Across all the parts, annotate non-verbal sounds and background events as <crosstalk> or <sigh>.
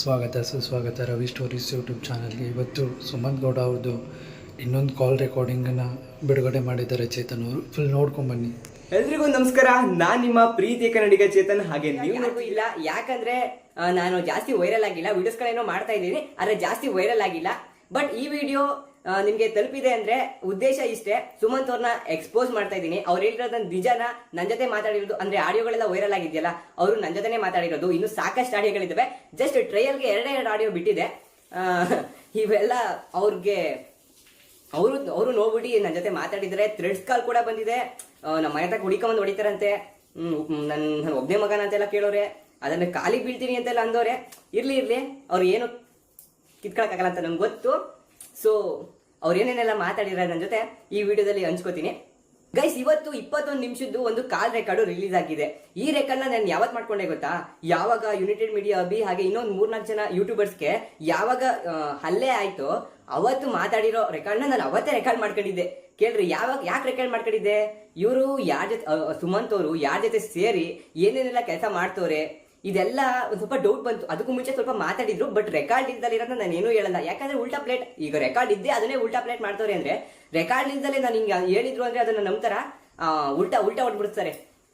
ಸ್ವಾಗತ ಸುಸ್ವಾಗತ Ravi stories YouTube ಚಾನಲ್ಗೆ. ಇವತ್ತು ಸುಮಂತ್ ಗೌಡ ಅವ್ರದ್ದು ಇನ್ನೊಂದು ಕಾಲ್ ರೆಕಾರ್ಡಿಂಗನ್ನು ಬಿಡುಗಡೆ ಮಾಡಿದ್ದಾರೆ ಚೇತನ್ ಅವರು. ಫುಲ್ ನೋಡ್ಕೊಂಬನ್ನಿ ಎಲ್ರಿಗೂ ನಮಸ್ಕಾರ. ನಾನು ನಿಮ್ಮ ಪ್ರೀತಿ ಕನ್ನಡಿಗ ಚೇತನ್. ಹಾಗೆ ನೀವು ಇಲ್ಲ ಯಾಕಂದ್ರೆ ನಾನು ಜಾಸ್ತಿ ವೈರಲ್ ಆಗಿಲ್ಲ. ವಿಡಿಯೋಸ್ ಗಳೇನೋ ಮಾಡ್ತಾ ಇದ್ದೀನಿ ಆದರೆ ಜಾಸ್ತಿ ವೈರಲ್ ಆಗಿಲ್ಲ. ಬಟ್ ಈ ವಿಡಿಯೋ ನಿಮ್ಗೆ ತಲುಪಿದೆ ಅಂದ್ರೆ ಉದ್ದೇಶ ಇಷ್ಟೇ. ಸುಮಂತ್ ಅವ್ರನ್ನ ಎಕ್ಸ್ಪೋಸ್ ಮಾಡ್ತಾ ಇದ್ದೀನಿ. ಅವ್ರು ಹೇಳಿರೋದ್ ನಿಜನ ನನ್ನ ಜೊತೆ ಮಾತಾಡಿರೋದು, ಅಂದ್ರೆ ಆಡಿಯೋಗಳೆಲ್ಲ ವೈರಲ್ ಆಗಿದೆಯಲ್ಲ, ಅವರು ನನ್ನ ಜೊತೆನೇ ಮಾತಾಡಿರೋದು. ಇನ್ನು ಸಾಕಷ್ಟು ಆಡಿಯೋಗಳಿದ್ದಾವೆ ಜಸ್ಟ್ ಟ್ರಯಲ್ಗೆ ಎರಡೇ ಎರಡು ಆಡಿಯೋ ಬಿಟ್ಟಿದೆ. ಇವೆಲ್ಲ ಅವ್ರಿಗೆ, ಅವರು ಅವರು ನೋಡ್ಬಿಟ್ಟು ನನ್ನ ಜೊತೆ ಮಾತಾಡಿದ್ರೆ ಥ್ರೆಡ್ಸ್ ಕಾಲ್ ಕೂಡ ಬಂದಿದೆ. ನಮ್ಮ ಮನೆ ತಗ ಹುಡಿಕೊಂಬಂದು ಹೊಡಿತಾರಂತೆ. ನನ್ನ ನನ್ನ ಒಬ್ಬನೇ ಮಗನ ಅಂತೆಲ್ಲ ಕೇಳೋರೆ. ಅದನ್ನ ಕಾಲಿಗೆ ಬೀಳ್ತೀನಿ ಅಂತೆಲ್ಲ ಅಂದೋರೆ ಇರ್ಲಿ ಇರ್ಲಿ. ಅವ್ರು ಏನು ಕಿತ್ಕೊಳಕ್ಕಾಗಲ್ಲ ಅಂತ ನಂಗೆ ಗೊತ್ತು. ಸೊ ಅವ್ರು ಏನೇನೆಲ್ಲ ಮಾತಾಡಿರೋ ನನ್ನ ಜೊತೆ ಈ ವಿಡಿಯೋದಲ್ಲಿ ಹಂಚ್ಕೋತೀನಿ. ಗೈಸ್ ಇವತ್ತು ಇಪ್ಪತ್ತೊಂದು ನಿಮಿಷದ್ದು ಒಂದು ಕಾಲ್ ರೆಕಾರ್ಡು ರಿಲೀಸ್ ಆಗಿದೆ. ಈ ರೆಕಾರ್ಡ್ನ ನಾನು ಯಾವತ್ ಮಾಡ್ಕೊಂಡೆ ಗೊತ್ತಾ? ಯಾವಾಗ ಯುನೈಟೆಡ್ ಮೀಡಿಯಾ ಅಭಿ ಹಾಗೆ ಇನ್ನೊಂದು ಮೂರ್ನಾಲ್ಕು ಜನ ಯೂಟ್ಯೂಬರ್ಸ್ಗೆ ಯಾವಾಗ ಹಲ್ಲೆ ಆಯ್ತು ಅವತ್ತು ಮಾತಾಡಿರೋ ರೆಕಾರ್ಡ್ನ ನಾನು ಅವತ್ತೇ ರೆಕಾರ್ಡ್ ಮಾಡ್ಕೊಂಡಿದ್ದೆ. ಕೇಳ್ರಿ, ಯಾವಾಗ, ಯಾಕೆ ರೆಕಾರ್ಡ್ ಮಾಡ್ಕೊಂಡಿದ್ದೆ? ಇವರು ಯಾರ ಜೊತೆ ಸುಮಂತ್ ಅವರು ಯಾರ ಜೊತೆ ಸೇರಿ ಏನೇನೆಲ್ಲ ಕೆಲಸ ಮಾಡ್ತವ್ರೆ? ಇದೆಲ್ಲ ಸ್ವಲ್ಪ ಡೌಟ್ ಬಂತು. ಅದಕ್ಕೂ ಮುಂಚೆ ಸ್ವಲ್ಪ ಮಾತಾಡಿದ್ರು ಬಟ್ ರೆಕಾರ್ಡ್ ಇಲ್ದಲ್ಲಿರೋದನ್ನ ನಾನು ಏನೂ ಹೇಳಲ್ಲ. ಯಾಕಂದ್ರೆ ಉಲ್ಟಾ ಪ್ಲೇಟ್ ಈಗ ರೆಕಾರ್ಡ್ ಇದ್ದೆ ಅದನ್ನೇ ಉಲ್ಟಾ ಪ್ಲೇಟ್ ಮಾಡ್ತವ್ರೆ ಅಂದ್ರೆ ರೆಕಾರ್ಡ್ ಇಲ್ದಲೆ ನಾನು ಹಿಂಗೆ ಹೇಳಿದ್ರು ಅಂದ್ರೆ ಅದನ್ನ ನಂಬ್ತಾರ? ಆ, ಉಲ್ಟಾ ಉಲ್ಟಾ ಹೊಡ್ಬಿಡ್ತಾರೆ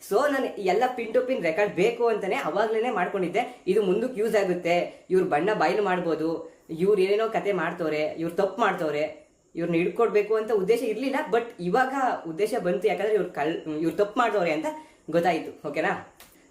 ಸೊ ನಾನು ಎಲ್ಲ ಪಿನ್ ಟು ಪಿನ್ ರೆಕಾರ್ಡ್ ಬೇಕು ಅಂತಾನೆ ಅವಾಗ್ಲೇ ಮಾಡ್ಕೊಂಡಿದ್ದೆ. ಇದು ಮುಂದಕ್ಕೆ ಯೂಸ್ ಆಗುತ್ತೆ. ಇವ್ರ ಬಣ್ಣ ಬಯಲು ಮಾಡ್ಬೋದು. ಇವ್ರು ಏನೇನೋ ಕತೆ ಮಾಡ್ತವ್ರೆ ಇವ್ರು ತಪ್ಪು ಮಾಡ್ತವ್ರೆ ಇವ್ರನ್ನ ಹಿಡ್ಕೊಡ್ಬೇಕು ಅಂತ ಉದ್ದೇಶ ಇರಲಿಲ್ಲ ಬಟ್ ಇವಾಗ ಉದ್ದೇಶ ಬಂತು. ಯಾಕಂದ್ರೆ ಇವ್ರು ಕಲ್ ಇವ್ರು ತಪ್ಪು ಮಾಡ್ತವ್ರೆ ಅಂತ ಗೊತ್ತಾಯ್ತು. ಓಕೆನಾ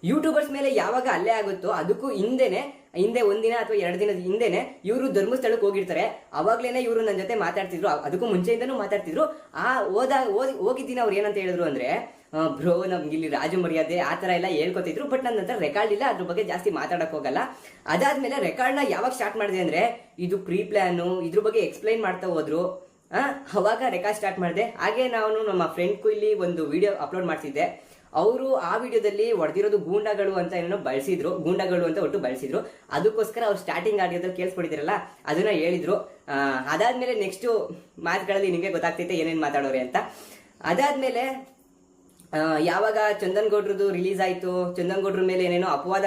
ಯೂಟ್ಯೂಬರ್ಸ್ ಮೇಲೆ ಯಾವಾಗ ಅಲ್ಲೇ ಆಗುತ್ತೋ ಅದಕ್ಕೂ ಹಿಂದೆನೆ, ಹಿಂದೆ ಒಂದಿನ ಅಥವಾ ಎರಡು ದಿನದ ಹಿಂದೆನೆ ಇವರು ಧರ್ಮಸ್ಥಳಕ್ಕೆ ಹೋಗಿರ್ತಾರೆ. ಅವಾಗ್ಲೇನೆ ಇವರು ನನ್ನ ಜೊತೆ ಮಾತಾಡ್ತಿದ್ರು. ಅದಕ್ಕೂ ಮುಂಚೆಯಿಂದನೂ ಮಾತಾಡ್ತಿದ್ರು. ಆ ಹೋದ ಓದಿ, ಹೋಗಿದ್ದಿನ ಅವ್ರು ಏನಂತ ಹೇಳಿದ್ರು ಅಂದ್ರೆ ಬ್ರೋ, ನಮ್ಗೆ ಇಲ್ಲಿ ರಾಜು ಮರ್ಯಾದೆ ಆ ತರ ಎಲ್ಲ ಹೇಳ್ಕೊತಿದ್ರು, ಬಟ್ ನನ್ನ ಹತ್ರ ರೆಕಾರ್ಡ್ ಇಲ್ಲ, ಅದ್ರ ಬಗ್ಗೆ ಜಾಸ್ತಿ ಮಾತಾಡಕ್ ಹೋಗಲ್ಲ. ಅದಾದ್ಮೇಲೆ ರೆಕಾರ್ಡ್ನ ಯಾವಾಗ ಸ್ಟಾರ್ಟ್ ಮಾಡಿದೆ ಅಂದ್ರೆ, ಇದು ಪ್ರೀ ಪ್ಲಾನು ಇದ್ರ ಬಗ್ಗೆ ಎಕ್ಸ್ಪ್ಲೈನ್ ಮಾಡ್ತಾ ಹೋದ್ರು. ಅವಾಗ ರೆಕಾರ್ಡ್ ಸ್ಟಾರ್ಟ್ ಮಾಡಿದೆ. ಹಾಗೆ ನಾನು ನಮ್ಮ ಫ್ರೆಂಡ್ಗೂ ಇಲ್ಲಿ ಒಂದು ವಿಡಿಯೋ ಅಪ್ಲೋಡ್ ಮಾಡ್ತಿದ್ದೆ. ಅವರು ಆ ವಿಡಿಯೋದಲ್ಲಿ ಹೊಡೆದಿರೋದು ಗೂಂಡಗಳು ಅಂತ ಏನೋ ಬಳಸಿದ್ರು, ಗೂಂಡಗಳು ಅಂತ ಒಟ್ಟು ಬಳಸಿದ್ರು. ಅದಕ್ಕೋಸ್ಕರ ಅವ್ರು ಸ್ಟಾರ್ಟಿಂಗ್ ಆಡಿಯೋದಲ್ಲಿ ಕೇಳಿಸ್ಕೊಡಿದಿರಲ್ಲ ಅದನ್ನ ಹೇಳಿದ್ರು. ಅದಾದ್ಮೇಲೆ ನೆಕ್ಸ್ಟ್ ಮಾತುಗಳಲ್ಲಿ ನಿಮಗೆ ಗೊತ್ತಾಗ್ತೈತೆ ಏನೇನು ಮಾತಾಡೋರೆ ಅಂತ. ಅದಾದ್ಮೇಲೆ ಯಾವಾಗ ಚಂದನ್ ಗೌಡ್ರದ್ದು ರಿಲೀಸ್ ಆಯ್ತು, ಚಂದನ್ ಗೌಡ್ರ ಮೇಲೆ ಏನೇನೋ ಅಪವಾದ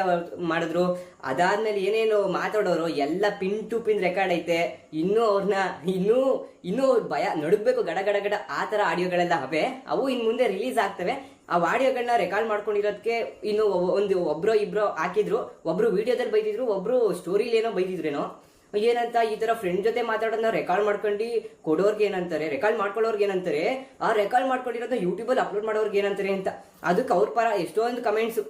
ಮಾಡಿದ್ರು, ಅದಾದ್ಮೇಲೆ ಏನೇನೋ ಮಾತಾಡೋರು, ಎಲ್ಲ ಪಿನ್ ಟು ಪಿನ್ ರೆಕಾರ್ಡ್ ಐತೆ. ಇನ್ನೂ ಅವ್ರನ್ನ ಇನ್ನೂ ಇನ್ನೂ ಭಯ, ನಡುಗ್ಬೇಕು ಗಡ ಗಡ ಗಡ ಆ ತರ ಆಡಿಯೋಗಳೆಲ್ಲ ಅವೆ. ಅವು ಇನ್ನು ಮುಂದೆ ರಿಲೀಸ್ ಆಗ್ತವೆ. ಆ ಆಡಿಯೋಗಳನ್ನ ರೆಕಾರ್ಡ್ ಮಾಡ್ಕೊಂಡಿರೋದಕ್ಕೆ ಇನ್ನು ಒಂದು ಒಬ್ರೋ ಇಬ್ರೋ ಹಾಕಿದ್ರು, ಒಬ್ರು ವಿಡಿಯೋದಲ್ಲಿ ಬೈದಿದ್ರು, ಒಬ್ರು ಸ್ಟೋರಿಲಿ ಏನೋ ಬೈದಿದ್ರೇನೋ, ಏನಂತ ಈ ತರ ಫ್ರೆಂಡ್ ಜೊತೆ ಮಾತಾಡೋದನ್ನ ರೆಕಾರ್ಡ್ ಮಾಡ್ಕೊಂಡು ಕೊಡೋರ್ಗೆ ಏನಂತಾರೆ ರೆಕಾರ್ಡ್ ಮಾಡ್ಕೊಳ್ಳೋರ್ಗೆ ಏನಂತಾರೆ, ಆ ರೆಕಾರ್ಡ್ ಮಾಡ್ಕೊಂಡಿರೋದನ್ನ ಯೂಟ್ಯೂಬಲ್ಲಿ ಅಪ್ಲೋಡ್ ಮಾಡೋರ್ಗೆ ಏನಂತಾರೆ ಅಂತ. ಅದಕ್ಕೆ ಅವ್ರ ಪರ ಎಷ್ಟೊಂದು ಕಮೆಂಟ್ಸ್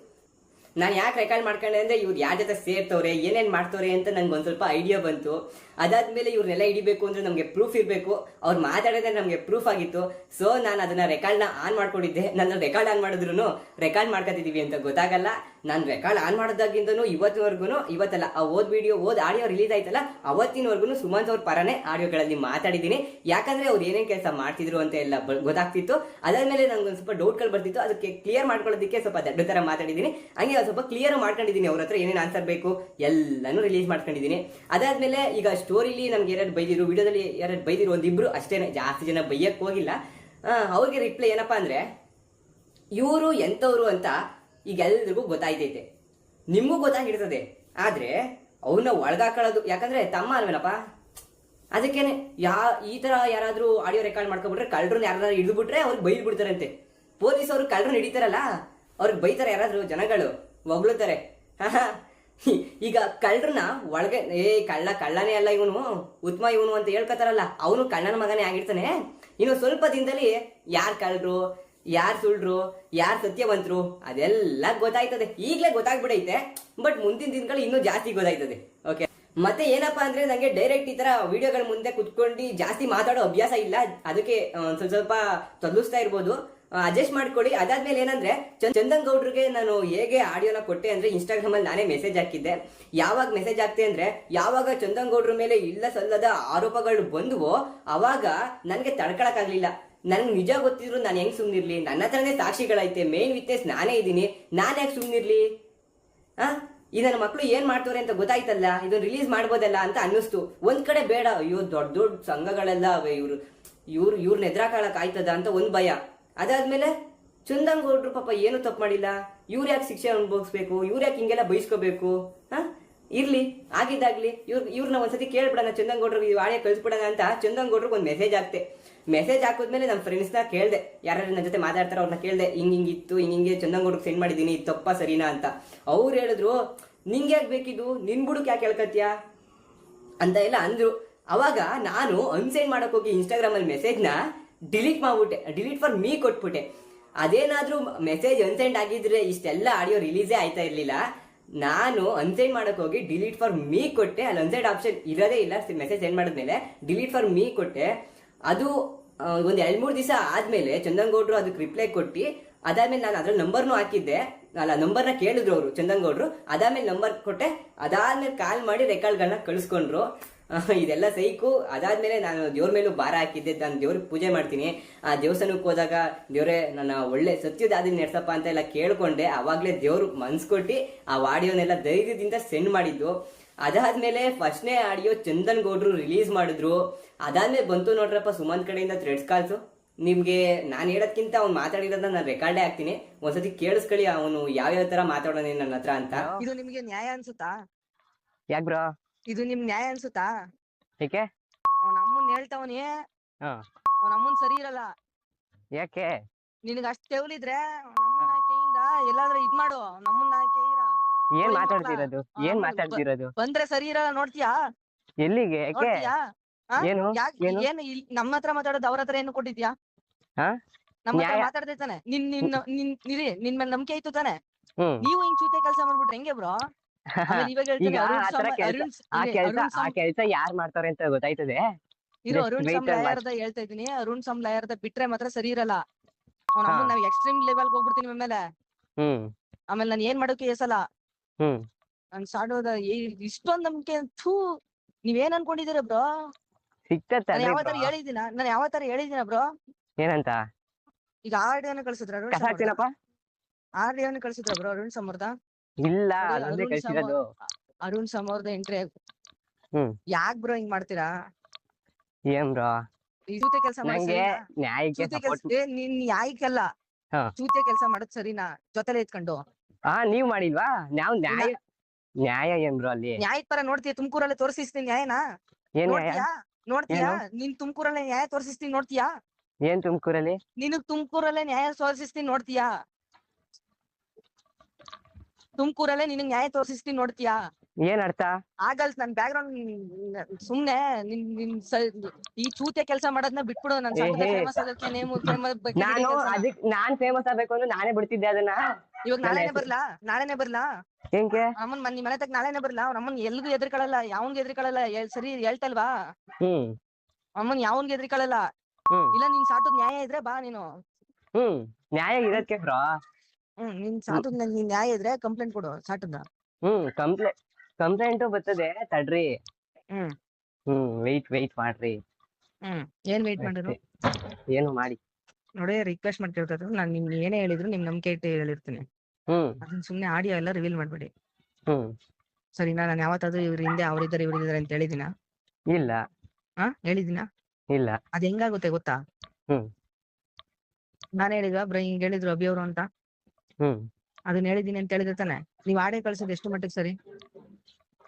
ನಾನು ಯಾಕೆ ರೆಕಾರ್ಡ್ ಮಾಡ್ಕೊಂಡೆ ಅಂದ್ರೆ ಇವ್ರು ಯಾರ ಜೊತೆ ಸೇರ್ತವ್ರೆ, ಏನೇನ್ ಮಾಡ್ತವ್ರೆ ಅಂತ ನಂಗೆ ಒಂದ್ ಸ್ವಲ್ಪ ಐಡಿಯಾ ಬಂತು. ಅದಾದ್ಮೇಲೆ ಇವ್ರನ್ನೆಲ್ಲ ಹಿಡಿಬೇಕು ಅಂದ್ರೆ ನಮಗೆ ಪ್ರೂಫ್ ಇರಬೇಕು. ಅವ್ರು ಮಾತಾಡೋದೇ ನಮಗೆ ಪ್ರೂಫ್ ಆಗಿತ್ತು. ಸೊ ನಾನು ಅದನ್ನ ರೆಕಾರ್ಡ್ನ ಆನ್ ಮಾಡ್ಕೊಂಡಿದ್ದೆ. ನನ್ನ ರೆಕಾರ್ಡ್ ಆನ್ ಮಾಡಿದ್ರು ರೆಕಾರ್ಡ್ ಮಾಡ್ಕೊತಿದೀವಿ ಅಂತ ಗೊತ್ತಾಗಲ್ಲ. ನಾನು ರೆಕಾರ್ಡ್ ಆನ್ ಮಾಡೋದಾಗಿಂದನು ಇವತ್ತಿನವರೆಗೂ ಇವತ್ತಲ್ಲ. ಆ ಓದ್ ವಿಡಿಯೋ ಓದ್ ಆಡಿಯೋ ರಿಲೀಸ್ ಆಯ್ತಲ್ಲ ಅವತ್ತಿನವರೆಗೂ ಸುಮಂತ್ ಅವ್ರ ಪರನೇ ಆಡಿಯೋಗಳಲ್ಲಿ ಮಾತಾಡಿದ್ದೀನಿ. ಯಾಕಂದ್ರೆ ಅವ್ರು ಏನೇನ್ ಕೆಲಸ ಮಾಡ್ತಿದ್ರು ಅಂತ ಎಲ್ಲ ಗೊತ್ತಾಗ್ತಿತ್ತು. ಅದಾದ್ಮೇಲೆ ಮೇಲೆ ಒಂದು ಸ್ವಲ್ಪ ಡೌಟ್ಗಳು ಬರ್ತಿತ್ತು. ಅದಕ್ಕೆ ಕ್ಲಿಯರ್ ಮಾಡ್ಕೊಳ್ಳೋದಕ್ಕೆ ಸ್ವಲ್ಪ ದೊಡ್ಡ ತರ ಮಾತಾಡಿದ್ದೀನಿ. ಹಂಗೆ ಸ್ವಲ್ಪ ಕ್ಲಿಯರ್ ಮಾಡ್ಕೊಂಡಿದ್ದೀನಿ. ಅವ್ರ ಹತ್ರ ಏನೇನು ಆನ್ಸರ್ ಬೇಕು ಎಲ್ಲನೂ ರಿಲೀಸ್ ಮಾಡ್ಕೊಂಡಿದ್ದೀನಿ. ಅದಾದ್ಮೇಲೆ ಈಗ ಸ್ಟೋರಿಲಿ ನಮ್ಗೆ ಯಾರ್ಯಾರು ಬೈದಿರು ವಿಡಿಯೋದಲ್ಲಿ ಯಾರ್ಯಾರು ಬೈದಿರು ಒಂದಿಬ್ರು ಅಷ್ಟೇನೆ, ಜಾಸ್ತಿ ಜನ ಬೈಯಕ್ಕೆ ಹೋಗಿಲ್ಲ. ಅವ್ರಿಗೆ ರಿಪ್ಲೈ ಏನಪ್ಪಾ ಅಂದ್ರೆ, ಇವರು ಎಂಥವ್ರು ಅಂತ ಈಗ ಎಲ್ರಿಗೂ ಗೊತ್ತಾಯ್ತೈತೆ. ನಿಮಗೂ ಗೊತ್ತಾಗಿರ್ತದೆ. ಆದ್ರೆ ಅವನ್ನ ಒಳಗಾಕೊಳ್ಳೋದು, ಯಾಕಂದ್ರೆ ತಮ್ಮ ಅಲ್ವೇನಪ್ಪ? ಅದಕ್ಕೇನೆ, ಯಾ, ಈ ತರ ಯಾರಾದ್ರೂ ಆಡಿಯೋ ರೆಕಾರ್ಡ್ ಮಾಡ್ಕೊಬಿಟ್ರೆ ಕಳ್ಳರನ್ನ ಯಾರಾದ್ರೂ ಹಿಡಿದ್ಬಿಟ್ರೆ ಅವ್ರಿಗೆ ಬೈದ್ ಬಿಡ್ತಾರಂತೆ. ಪೊಲೀಸ್ ಅವರು ಕಳ್ಳರನ್ನ ಹಿಡಿತಾರಲ್ಲ, ಅವ್ರಿಗೆ ಬೈತಾರೆ ಯಾರಾದ್ರೂ ಜನಗಳು, ಹೊಗಳುತ್ತಾರೆ. <laughs> <laughs> ಈಗ ಕಳ್ಳರನ್ನ ಒಳಗೆ, ಏ, ಕಳ್ಳ, ಕಳ್ಳನೇ ಅಲ್ಲ ಇವನು, ಉತ್ತಮ ಇವನು ಅಂತ ಹೇಳ್ಕೊತಾರಲ್ಲ, ಅವನು ಕಳ್ಳನ ಮಗನೇ ಆಗಿರ್ತಾನೆ. ಇನ್ನು ಸ್ವಲ್ಪ ದಿನದಲ್ಲಿ ಯಾರ್ ಕಳ್ಳರು, ಯಾರ್ ಸುಳ್ರು, ಯಾರ್ ಸತ್ಯವಂತರು, ಅದೆಲ್ಲ ಗೊತ್ತಾಯ್ತದೆ. ಈಗ್ಲೇ ಗೊತ್ತಾಗ್ಬಿಡೈತೆ, ಬಟ್ ಮುಂದಿನ ದಿನಗಳು ಇನ್ನೂ ಜಾಸ್ತಿ ಗೊತ್ತಾಯ್ತದೆ. ಓಕೆ ಮತ್ತೆ ಏನಪ್ಪಾ ಅಂದ್ರೆ ನಂಗೆ ಡೈರೆಕ್ಟ್ ಈ ತರ ವಿಡಿಯೋಗಳ ಮುಂದೆ ಕುತ್ಕೊಂಡು ಜಾಸ್ತಿ ಮಾತಾಡೋ ಅಭ್ಯಾಸ ಇಲ್ಲ. ಅದಕ್ಕೆ ಸ್ವಲ್ಪ ಸ್ವಲ್ಪ ತೊದಲಿಸ್ತಾ ಇರ್ಬೋದು. ಅಡ್ಜಸ್ಟ್ ಮಾಡ್ಕೊಳ್ಳಿ. ಅದಾದ್ಮೇಲೆ ಏನಂದ್ರೆ ಚಂದ್- ಚಂದನ್ ಗೌಡ್ರಿಗೆ ನಾನು ಹೇಗೆ ಆಡಿಯೋನ ಕೊಟ್ಟೆ ಅಂದ್ರೆ ಇನ್ಸ್ಟಾಗ್ರಾಮ್ ಅಲ್ಲಿ ನಾನೇ ಮೆಸೇಜ್ ಹಾಕಿದ್ದೆ. ಯಾವಾಗ ಮೆಸೇಜ್ ಹಾಕ್ತೆ ಅಂದ್ರೆ, ಯಾವಾಗ ಚಂದನ್ ಗೌಡ್ರ ಮೇಲೆ ಇಲ್ಲ ಸಲ್ಲದ ಆರೋಪಗಳು ಬಂದವೋ, ಅವಾಗ ನನಗೆ ತಡ್ಕೊಳಕ್ಕಾಗ್ಲಿಲ್ಲ. ನನ್ಗೆ ನಿಜ ಗೊತ್ತಿದ್ರು ನಾನು ಹೆಂಗ್ ಸುಮ್ನಿರ್ಲಿ? ನನ್ನ ಹತ್ರನೇ ಸಾಕ್ಷಿಗಳೈತೆ ಮೇನ್ ವಿಟ್ನೆಸ್ ನಾನೇ ಇದ್ದೀನಿ. ನಾನು ಯಾಕೆ ಸುಮ್ನಿರ್ಲಿ? ಆ? ಈ ನನ್ನ ಮಕ್ಕಳು ಏನ್ ಮಾಡ್ತವ್ರೆ ಅಂತ ಗೊತ್ತಾಯ್ತಲ್ಲ? ಇದನ್ನ ರಿಲೀಸ್ ಮಾಡ್ಬೋದಲ್ಲ ಅಂತ ಅನ್ನಿಸ್ತು. ಒಂದ್ ಕಡೆ ಬೇಡ. ಅಯ್ಯೋ, ದೊಡ್ಡ ದೊಡ್ಡ ಸಂಘಗಳೆಲ್ಲ, ಇವ್ರು ಇವ್ರು ಇವ್ರನ್ನ ಎದ್ರಾಕಾಳಕ್ ಆಯ್ತದ ಅಂತ ಒಂದ್ ಭಯ. ಅದಾದ್ಮೇಲೆ ಚಂದಂಗ್ ಗೌಡ್ರು ಪಾಪ ಏನು ತಪ್ಪು ಮಾಡಿಲ್ಲ. ಇವ್ರು ಯಾಕೆ ಶಿಕ್ಷೆ ಅನುಭವಿಸ್ಬೇಕು? ಇವ್ರು ಯಾಕೆ ಹಿಂಗೆಲ್ಲ ಬಯಸ್ಕೋಬೇಕು ಹಾ? ಇರ್ಲಿ, ಆಗಿದ್ದಾಗ್ಲಿ. ಇವ್ರು ಇವ್ರನ್ನ ಒಂದ್ಸತಿ ಕೇಳ್ಬಿಡೋಣ ಚಂದಂಗೌಡ್ರಿಗೆ ಈ ಆಡಿಯೋ ಕಳಿಸ್ಬಿಡೋಣ ಅಂತ ಚಂದಂಗೌಡ್ರಿಗೆ ಒಂದು ಮೆಸೇಜ್ ಆಗ್ತೆ ಮೆಸೇಜ್ ಹಾಕಿದ್ಮೇಲೆ ನಮ್ಮ ಫ್ರೆಂಡ್ಸ್ನ ಕೇಳಿದೆ. ಯಾರ್ಯಾರು ನನ್ನ ಜೊತೆ ಮಾತಾಡ್ತಾರೋ ಅವ್ರನ್ನ ಕೇಳಿದೆ. ಹಿಂಗೆ ಹಿಂಗಿತ್ತು ಹಿಂಗ್ ಹಿಂಗೆ ಚಂದಂಗೌಡ್ರಿಗೆ ಸೆಂಡ್ ಮಾಡಿದ್ದೀನಿ ಇದು ತಪ್ಪ, ಸರಿನಾ ಅಂತ. ಅವ್ರು ಹೇಳಿದ್ರು, ನಿಂಗೆ ಯಾಕೆ ಬೇಕಿದ್ದು? ನಿನ್ ಬುಡಕ್ ಯಾಕೆ ಹೇಳ್ಕತ್ಯಾ ಅಂತ ಎಲ್ಲ ಅಂದ್ರು. ಅವಾಗ ನಾನು ಅನ್ಸೈನ್ ಮಾಡಕ್ ಹೋಗಿ ಇನ್ಸ್ಟಾಗ್ರಾಮ್ ಅಲ್ಲಿ ಮೆಸೇಜ್ನ ಡಿಲೀಟ್ ಮಾಡ್ಬಿಟ್ಟೆ ಡಿಲೀಟ್ ಫಾರ್ ಮೀ ಕೊಟ್ಬಿಟ್ಟೆ. ಅದೇನಾದ್ರೂ ಮೆಸೇಜ್ ಅನ್ಸೆಂಡ್ ಆಗಿದ್ರೆ ಇಷ್ಟೆಲ್ಲ ಆಡಿಯೋ ರಿಲೀಸೇ ಆಯ್ತಾ ಇರ್ಲಿಲ್ಲ. ನಾನು ಅನ್ಸೆಂಡ್ ಮಾಡಕ್ ಹೋಗಿ ಡಿಲೀಟ್ ಫಾರ್ ಮೀ ಕೊಟ್ಟೆ. ಅಲ್ಲಿ ಅನ್ಸೆಂಡ್ ಆಪ್ಷನ್ ಇರೋದೇ ಇಲ್ಲ ಮೆಸೇಜ್ ಸೆಂಡ್ ಮಾಡಿದ್ಮೇಲೆ ಡಿಲೀಟ್ ಫಾರ್ ಮೀ ಕೊಟ್ಟೆ. ಅದು ಒಂದು ಎರಡು ಮೂರು ದಿವಸ ಆದ್ಮೇಲೆ ಚಂದಂಗೌಡ್ರು ಅದಕ್ಕೆ ರಿಪ್ಲೈ ಕೊಟ್ಟು. ಅದಾದ್ಮೇಲೆ ನಾನು ಅದ್ರಲ್ಲಿ ನಂಬರ್ನು ಹಾಕಿದ್ದೆ. ಅಲ್ಲ ನಂಬರ್ನ ಕೇಳಿದ್ರು ಅವರು ಚಂದಂಗೌಡ್ರು. ಅದಾದ್ಮೇಲೆ ನಂಬರ್ ಕೊಟ್ಟೆ. ಅದಾದ್ಮೇಲೆ ಕಾಲ್ ಮಾಡಿ ರೆಕಾರ್ಡ್ಗಳನ್ನ ಕಳಿಸ್ಕೊಂಡ್ರು. <laughs> ಇದೆಲ್ಲ ಸೈಕು ಅದಾದ್ಮೇಲೆ ನಾನು ದೇವ್ರ ಮೇಲೂ ಭಾರ ಹಾಕಿದ್ದೆ. ನಾನು ದೇವ್ರಿಗೆ ಪೂಜೆ ಮಾಡ್ತೀನಿ. ಆ ದೇವಸ್ಥಾನಕ್ಕೆ ಹೋದಾಗ ದೇವ್ರೆ ನನ್ನ ಒಳ್ಳೆ ಸತ್ಯದಾದಿ ನಡೆಸಪ್ಪ ಅಂತ ಎಲ್ಲ ಕೇಳ್ಕೊಂಡೆ. ಆವಾಗಲೇ ದೇವರು ಮನ್ಸ್ ಕೊಟ್ಟಿ ಆ ಆಡಿಯೋನೆಲ್ಲ ಧೈರ್ಯದಿಂದ ಸೆಂಡ್ ಮಾಡಿದ್ದು. ಅದಾದ್ಮೇಲೆ ಫಸ್ಟ್ನೇ ಆಡಿಯೋ ಚಂದನ್ ಗೌಡ್ರು ರಿಲೀಸ್ ಮಾಡಿದ್ರು. ಅದಾದ್ಮೇಲೆ ಬಂತು ನೋಡ್ರಪ್ಪ ಸುಮಂತ್ ಕಡೆಯಿಂದ ಥ್ರೆಡ್ಸ್ ಕಾಲ್ಸು ನಿಮ್ಗೆ ನಾನು ಹೇಳೋದ್ಕಿಂತ ಅವ್ನು ಮಾತಾಡಿರೋದನ್ನ ನಾನು ರೆಕಾರ್ಡೇ ಹಾಕ್ತೀನಿ. ಒಂದ್ಸತಿ ಕೇಳಿಸ್ಕೊಳ್ಳಿ ಅವನು ಯಾವ್ಯಾವ ತರ ಮಾತಾಡೋಣ ನನ್ನ ಹತ್ರ ಅಂತ. ಇದು ನಿಮ್ಗೆ ನ್ಯಾಯ ಅನ್ಸುತ್ತಾ? ಯಾಕ್ ಬ್ರೋ ಇದು ನಿಮ್ ನ್ಯಾಯ ಅನ್ಸುತ್ತಾ? ಏಕೆ? ಅವ್ನ ಅಮ್ಮನ್ ಹೇಳ್ತಾವನಿ. ಹಾ. ಅವ್ನ ಅಮ್ಮನ್ ಸರಿ ಇರಲ್ಲ. ಯಾಕೆ? ನಿನಗ ಅಷ್ಟ್ ತೆವಲಿದ್ರೆ ನಮ್ಮನ್ನ ಕೈಯಿಂದ ಎಲ್ಲಾದ್ರೂ ಇದ್ ಮಾಡು. ನಮ್ಮನ್ನ ಕೈರ ಏನ್ ಮಾತಾಡ್ತಿರೋದು. ಏನ್ ಆ, ಮಾತಾಡ್ತಿರೋದು? ಬಂದ್ರೆ ಸರಿ ಇರಲ್ಲ ನೋಡ್ತೀಯಾ? ಎಲ್ಲಿಗೆ? ಯಾಕೆ? ನೋಡ್ತೀಯಾ? ಆ? ಏನು? ಯಾಕ್ ಏನು? ಏನ್ ಇಲ್- ನಮ್ಮ ಹತ್ರ ಮಾತಾಡೋದು ಅವ್ರ ಹತ್ರ ಏನು ಕೊಟ್ಟಿದ್ಯಾ? ಹಾ? ನಮ್ಮ ಹತ್ರ ನ್ಯಾಯ- ಮಾತಾಡ್ದೆ ತಾನೆ ನಿನ್ ನಿನ್ ನಿನ್ ನಿನ್ ಮೇಲೆ ನಂಬಿಕೆ ಆಯ್ತು ತಾನೆ. ಹ್ಮ್. ನೀವು ಹಿಂಗ್ ಚೂತೆ ಕೆಲಸ ಮಾಡ್ಬಿಟ್ರೆ ಹೆಂಗೆ ಬ್ರೋ? ಈಗ ಆ ಕೆಲ್ಸ- ಆ ಇರಿ, ಕೆಲ್ಸ ಆ ಸಮ- ಕೆಲ್ಸ ಯಾರ್ ಮಾಡ್ತಾರೆ ಅಂತ ಗೊತ್ತಾಯ್ತದೆ? ಇರೋ ಅರುಣ್ ಸಮ್. ಲಾಯರ್ದ ಹೇಳ್ತಾ ಇದೀನಿ ಅರುಣ್ ಸಮ್ ಲಾಯರ್ದ ಬಿಟ್ರೆ ಮಾತ್ರ ಸರಿ ಇರಲ್ಲ. ಅವ್ನ. ಅಮ್ಮನ್ ನಾವ್ ಎಕ್ಸ್ಟ್ರೀಮ್ ಲೆವೆಲ್ ಹೋಗ್ಬಿಡ್ತೀನಿ ಆಮೇಲೆ ಹ್ಮ್. ಆಮೇಲೆ ನಾನು ಏನ್ ಮಾಡೋಕೆ ಎಸಲ್ಲ ಹ್ಮ್. ನಾನ್ ಸಾಡೋದ ಇಷ್ಟೊಂದ್ ನಂಬಿಕೆ ಥೂ ನೀವೇನ್ ಅನ್ಕೊಂಡಿದೀರ ಬ್ರೋ? ಸಿಕ್ತತ್ತ ನಾನು ಯಾವ ತರ ಹೇಳಿದಿನ ನಾನು ಯಾವ ತರ ಹೇಳಿದಿನ ಬ್ರೋ? ಏನಂತ? ಈಗ ಕಳ್ಸಿದ್ರ ಹಾಕ್ತೀನಪ್ಪ ಆಡಿಯೋನ ಕಳ್ಸಿದ್ರ ಬ್ರೋ ಅರುಣ್ ಸಮರ್ದ ಇಲ್ಲ ಅದೊಂದೇ ಅದೊಂದೇ ಅರುಣ್ ಕಳ್ಸಿರೋದು. ಅರುಣ್ ಎಂಟ್ರಿ ಎಂಟ್ರಿ ಹ್ಮ್. ಯಾಕ್ ಬ್ರೋ ಹಿಂಗ್ ಮಾಡ್ತೀರಾ? ಏನ್ ಬ್ರೋ ಈ ಜೊತೆ ಕೆಲಸ ನಂಗೆ ನ್ಯಾಯಕ್ಕೆ ಸಪೋರ್ಟ್ ಕೆಲ್ಸ ನೀನ್ ಹಾ. ಕೆಲಸ ಮಾಡೋದ್ ಸರಿನಾ? ಜೊತೆಲೆ ಇತ್ಕೊಂಡು ಹಾ ನೀವ್ ಮಾಡಿಲ್ವಾ? ನಾವ್ ನ್ಯಾಯ ನ್ಯಾಯ ಏನ್ ಬ್ರೋ ಅಲ್ಲಿ? ನ್ಯಾಯದ ಪರ ನೋಡ್ತೀಯ ತುಮಕೂರಲ್ಲೇ ತೋರಿಸಿಸ್ತೀನಿ ನ್ಯಾಯನಾ? ಏನ್ ನ್ಯಾಯ? ನೋಡ್ತೀಯಾ? ನಿನ್ ತುಮಕೂರಲ್ಲಿ ತುಮಕೂರಲ್ಲೇ ನ್ಯಾಯ ತೋರಿಸಿಸ್ತೀನಿ ನೋಡ್ತೀಯಾ? ಏನ್ ತುಮಕೂರಲ್ಲಿ? ನಿನಗ್ ತುಮಕೂರಲ್ಲೇ ನ್ಯಾಯ ತೋರಿಸಿಸ್ತೀನಿ ನೋಡ್ತೀಯಾ? ತುಮಕೂರಲ್ಲೇ ನಿನಗ್ ನ್ಯಾಯ ತೋರಿಸ್ತೀನಿ ನೋಡ್ತೀಯಾ? ಏನ್ ಅರ್ಥ? ಆಗಲ್ ನನ್ ಬ್ಯಾಕ್ ಗ್ರೌಂಡ್ ಸುಮ್ನೆ ನಿನ್ ನಿನ್ ಈ ಚೂತೆ ಕೆಲಸ ಮಾಡೋದನ್ನ ಬಿಟ್ಬಿಡು ನನ್ ಏಹೇ. ಫೇಮಸ್ ಅದಕ್ಕೆ ನೇಮು ನಾನು ಅದಕ್ ನಾನ್ ಫೇಮಸ್ ಆಗ್ಬೇಕು ಅಂದ್ರೆ ನಾನೇ ಬಿಡ್ತಿದ್ದೆ ಅದನ್ನ. ಇವಾಗ ನಾಳೆನೆ ಬರ್ಲಾ? ನಾಳೆನೆ ಬರ್ಲಾ? ಹೆಂಗೆ ಅಮ್ಮನ್ ಮನ್ ನಿಮ್ ಮನೆ ತಗ ನಾಳೆನೆ ಬರ್ಲಾ? ಅವ್ರ ಅಮ್ಮನ್ ಎಲ್ಗೂ ಎದ್ರಿಕೊಳ್ಳಲ್ಲ ಯಾವನ್ಗೆ ಎದ್ರಿಕೊಳ್ಳಲ್ಲ ಸರಿ ಹೇಳ್ತಲ್ವಾ? ಹ್ಮ್. ಅಮ್ಮನ್ ಯಾವನ್ಗೆ ಎದ್ರಿಕೊಳ್ಳಲ್ಲ ಇಲ್ಲ ನಿನ್ ಸಾಟದ್ ನ್ಯಾಯ ಇದ್ರೆ ಬಾ ನೀನು. ಹ್ಮ್. ನ್ಯಾಯ ಇರಕ್ಕೆ ಬ್ರೋ. ಹ್ಮ್ ನಿನ್ ಸಾಟದ್ ನಿನ್ ನ್ಯಾಯ ಇದ್ರೆ ಕಂಪ್ಲೇಂಟ್ ಕೊಡು ಸಾಟದ ಹ್ಮ್ ಕಂಪ್ಲೇಂಟ್ ಕಂಪ್ಲೇಂಟು ಬರ್ತದೆ ತಡ್ರಿ. ಹ್ಮ್. ಹ್ಮ್ ವೆಯ್ಟ್ ವೆಯ್ಟ್ ಮಾಡ್ರಿ. ಹ್ಮ್ ಏನ್ ವೇಟ್ ಮಾಡಿದ್ರು? ಏನು ಮಾಡಿ. ನೋಡಿ ರಿಕ್ವೆಸ್ಟ್ ಮಾಡಿ ನಾನು ನಾನ್ ನಿಮ್ ಏನೇ ಹೇಳಿದ್ರು ನಿಮ್ ನಂಬಿಕೆ ಇಟ್ಟು ಹೇಳಿರ್ತೀನಿ. ಹ್ಮ್. ಅದನ್ನ ಸುಮ್ನೆ ಆಡಿಯೋ ಎಲ್ಲ ರಿವೀಲ್ ಮಾಡ್ಬೇಡಿ. ಹ್ಮ್. ಸರಿನಾ ನಾನು ಯಾವತ್ತಾದ್ರೂ ಇವ್ರ ಹಿಂದೆ ಅವ್ರಿದ್ದಾರೆ ಇವ್ರಿದ್ದಾರೆ ಅಂತ ಹೇಳಿದಿನ? ಇಲ್ಲ. ಹಾ ಹೇಳಿದಿನ? ಇಲ್ಲ. ಅದ್ ಹೆಂಗಾಗುತ್ತೆ ಗೊತ್ತಾ? ಹ್ಮ್. ನಾನು ಹೇಳಿದ್ವಾ ಬ್ರೈ ಹಿಂಗ್ ಹೇಳಿದ್ರು ಅಭಿ ಅವ್ರು ಅಂತ? ಹ್ಮ್. ಅದನ್ನ ಹೇಳಿದೀನಿ ಅಂತ ಹೇಳಿದ್ರೆ ತಾನೆ. ನೀವ್ ಆಡೇ ಕಳ್ಸೋದು ಎಷ್ಟು ಮಟ್ಟಿಗೆ ಸರಿ?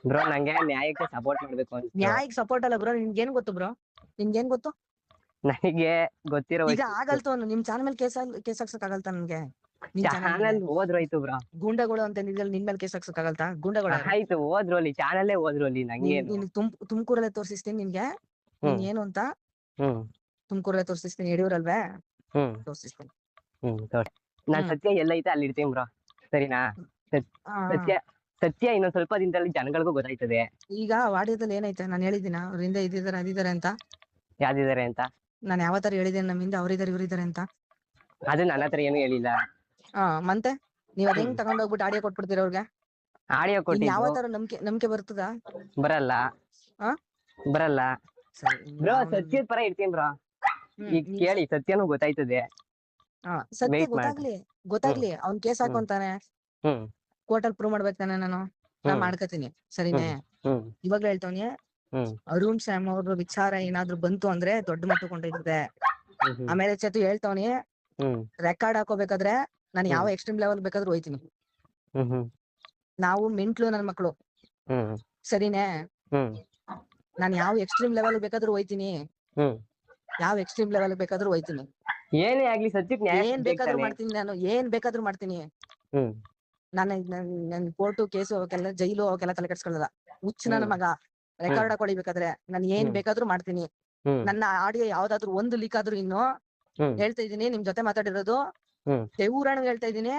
ಬ್ರೋ ನಂಗೆ ನ್ಯಾಯಕ್ಕೆ ಸಪೋರ್ಟ್ ಮಾಡ್ಬೇಕು ಅಂತ ನ್ಯಾಯಕ್ಕೆ ಸಪೋರ್ಟ್ ಅಲ್ಲ ಬ್ರೋ ನಿಮ್ಗೇನ್ ಗೊತ್ತು ಬ್ರೋ? ನಿಮ್ಗೇನ್ ಗೊತ್ತು? ನನಗೆ ಗೊತ್ತಿರೋ ಈಗ ಆಗಲ್ತು ಅವ್ನು ನಿಮ್ ಚಾನಲ್ ಮೇಲೆ ಕೇಸ್ ಕೇಸ್ ಹಾಕ್ಸಕ್ ಆಗಲ್ತಾ ನನ್ಗೆ? ನಿಮ್ ಚಾನಲ್ ಚಾನಲ್ ಹೋದ್ರೋಯ್ತು ಬ್ರೋ. ಗೂಂಡಗಳು ಅಂತ ನಿಂದಲ್ಲಿ ನಿನ್ ಮೇಲೆ ಕೇಸ್ ಹಾಕ್ಸಕ್ ಆಗಲ್ತಾ? ಗೂಂಡಗಳು? ಆಯ್ತು ಹೋದ್ರು ಅಲ್ಲಿ ಚಾನಲ್ಲೇ ಅಲ್ಲಿ ನಂಗೆ ನೀನ್- ತುಮ್ ತುಮಕೂರಲ್ಲೇ ತೋರಿಸ್ತೀನಿ ನಿನ್ಗೆ. ನೀನ್ ಏನು ಅಂತ? ಹ್ಮ್. ತುಮಕೂರಲ್ಲೇ ತೋರಿಸ್ತೀನಿ ಯಡಿಯೂರಲ್ವೇ? ಹ್ಮ್. ತೋರಿಸ್ತೀನಿ ಹ್ಮ್ ತೋರಿ ನಾನ್ ಸತ್ಯ ಎಲ್ಲ ಐತೆ ಅಲ್ಲಿ ಇಡ್ತೀನಿ ಬ್ರೋ. ಸರಿನಾ? ಸತ್ಯ ಸತ್ಯ ಇನ್ನೊಂದ್ ಸ್ವಲ್ಪ ದಿನದಲ್ಲಿ ಜನಗಳಿಗೂ ಗೊತ್ತಾಯ್ತದೆ. ಈಗ ವಾಡ್ಯದಲ್ಲಿ ಏನೈತೆ? ನಾನು ಹೇಳಿದ್ದೀನ? ಅವ್ರಿಂದ ಇದ್ದಾರೆ ಅದಿದ್ದಾರೆ ಅಂತ? ಯಾವ್ದಿದ್ದಾರೆ ಅಂತ? ನಾನು ಯಾವ ತರ ಹೇಳಿದ್ದೇನೆ ನಮ್ಮಿಂದ ಅವ್ರಿದ್ದಾರೆ ಇವ್ರಿದ್ದಾರೆ ಅಂತ? ಅದು ನನ್ನ ಹತ್ರ ಏನು ಹೇಳಿಲ್ಲ. ಹಾ ಮತ್ತೆ? ನೀವ್ ಅದ್ ಹೆಂಗ್ ಹೋಗ್ಬಿಟ್ಟು ತಗೊಂಡೋಗ್ಬಿಟ್ಟು ಆಡಿಯೋ ಕೊಟ್ಬಿಡ್ತೀರ ಅವ್ರಿಗೆ? ಆಡಿಯೋ ಕೊಟ್ಟಿ ಯಾವ ತರ ನಂಬಿಕೆ ನಂಬಿಕೆ ಬರ್ತದ? ಬರಲ್ಲ. ಆ? ಬರಲ್ಲ. ಸರಿ ಬ್ರೋ ಸತ್ಯದ ಪರ ಇರ್ತೀನಿ ಬ್ರೋ. ಈಗ ಕೇಳಿ ಸತ್ಯನೂ ಗೊತ್ತಾಯ್ತದೆ. ಹಾ, ಸತ್ಯ wait ಗೊತ್ತಾಗ್ಲಿ ಗೊತ್ತಾಗ್ಲಿ ಅವ್ನ್ ಕೇಸ್. ಹಾಕೊಂತಾನೆ. ಹ್ಮ್. ಕೋರ್ಟ್ ಅಲ್ಲಿ ಪ್ರೂವ್ ಮಾಡ್ಬೇಕು ತಾನೆ ನಾನು. ನಾ ಹ್ಮ್. ಮಾಡ್ಕತೀನಿ ಸರಿನೇ? ಹ್ಮ್ ಇವಾಗ್ಲೂ ಹೇಳ್ತವನಿ ಹ್ಮ್. ಅರುಣ್ ಶ್ಯಾಮ್ ಅವ್ರ ವಿಚಾರ ಏನಾದ್ರು ಬಂತು ಅಂದ್ರೆ ದೊಡ್ಡ ಮಟ್ಟ ಹ್ಮ್ ಹ್ಮ್. ಆಮೇಲೆ ಚೇತು ಹೇಳ್ತವನಿ ಹ್ಮ್. ರೆಕಾರ್ಡ್ ಹಾಕೋಬೇಕಾದ್ರೆ ನಾನು ಯಾವ ಎಕ್ಸ್ಟ್ರೀಮ್ ಲೆವೆಲ್ ಬೇಕಾದ್ರೂ ಹೋಯ್ತೀನಿ. ಹ್ಮ್ ಹ್ಮ್. ನಾವು ಮೆಂಟ್ಲು ನನ್ ಮಕ್ಳು. ಹ್ಮ್. ಸರಿನೇ? ಹ್ಮ್. ನಾನು ಯಾವ ಎಕ್ಸ್ಟ್ರೀಮ್ ಲೆವೆಲ್ ಬೇಕಾದ್ರೂ ಹೋಯ್ತೀನಿ. ಹ್ಮ್. ಯಾವ ಎಕ್ಸ್ಟ್ರೀಮ್ ಲೆವೆಲ್ ಬೇಕಾದ್ರೂ ಹೋಯ್ತೀನಿ. ಏನೇ ಆಗ್ಲಿ ಸತ್ಯಕ್ ನ್ಯಾಯ ಏನ್ ಬೇಕಾದ್ರೂ ಮಾಡ್ತೀನಿ ನಾನು ಏನ್ ಬೇಕಾದ್ರೂ ಮಾಡ್ತೀನಿ. ಹ್ಮ್. ನಾನು ನನ್ ಕೋರ್ಟು ಕೇಸು ಅವಕ್ಕೆಲ್ಲ ಜೈಲು ಅವಕ್ಕೆಲ್ಲ ತಲೆ ಕೆಡ್ಸ್ಕೊಳ್ಳಲ್ಲ. ಹುಚ್ಚ ನನ್ನ ಮಗ ರೆಕಾರ್ಡ್ ಕೊಡಿಬೇಕಾದ್ರೆ ನಾನು ಏನ್. ಬೇಕಾದ್ರೂ ಮಾಡ್ತೀನಿ. ಹ್ಮ್. ನನ್ನ ಆಡಿಯೋ ಯಾವ್ದಾದ್ರು ಒಂದು ಲೀಕ್ ಆದ್ರೂ ಇನ್ನು ಹ್ಮ್. ಹೇಳ್ತಾ ಇದೀನಿ ನಿಮ್ ಜೊತೆ ಮಾತಾಡಿರೋದು. ಹ್ಮ್. ದೇವ್ರಾಣ ಹೇಳ್ತಾ ಇದೀನಿ